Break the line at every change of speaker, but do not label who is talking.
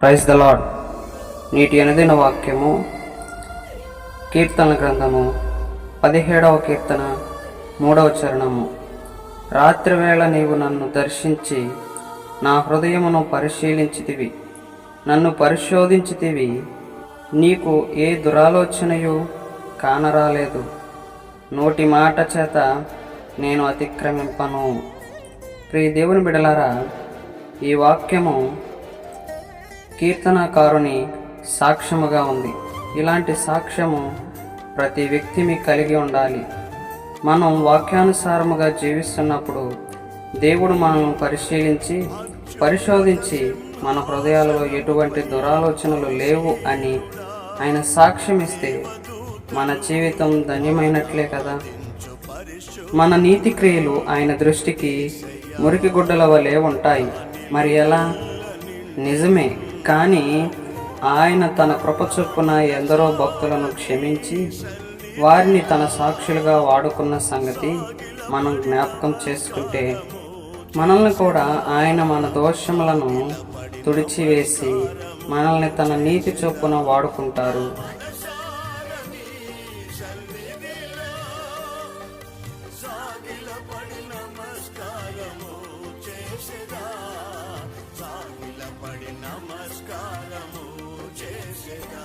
Praise the lord నీటి అనుదిన వాక్యము కీర్తన గ్రంథము పదిహేడవ కీర్తన మూడవ చరణము. రాత్రివేళ నీవు నన్ను దర్శించి నా హృదయమును పరిశీలించితివి నన్ను పరిశోధించితివి. నీకు ఏ దురాలోచనయు కానరాలేదు. నోటి మాట చేత నేను అతిక్రమింపను. ప్రియ దేవుని బిడలారా ఈ వాక్యము కీర్తనకారుని సాక్ష్యముగా ఉంది. ఇలాంటి సాక్ష్యము ప్రతి వ్యక్తిని కలిగి ఉండాలి. మనం వాక్యానుసారముగా జీవిస్తున్నప్పుడు దేవుడు మనల్ని పరిశీలించి పరిశోధించి మన హృదయాలలో ఎటువంటి దురాలోచనలు లేవు అని ఆయన సాక్ష్యం ఇస్తే మన జీవితం ధన్యమైనట్లే కదా. మన నీతి క్రియలు ఆయన దృష్టికి మురికి గుడ్డల వలె ఉంటాయి. మరి ఎలా? నిజమే. కానీ ఆయన తన కృప చొప్పున ఎందరో భక్తులను క్షమించి వారిని తన సాక్షులుగా వాడుకున్న సంగతి మనం జ్ఞాపకం చేసుకుంటే మనల్ని కూడా ఆయన మన దోషములను తుడిచివేసి మనల్ని తన నీతి చొప్పున వాడుకుంటారు.
నమస్కారము చేసేదా?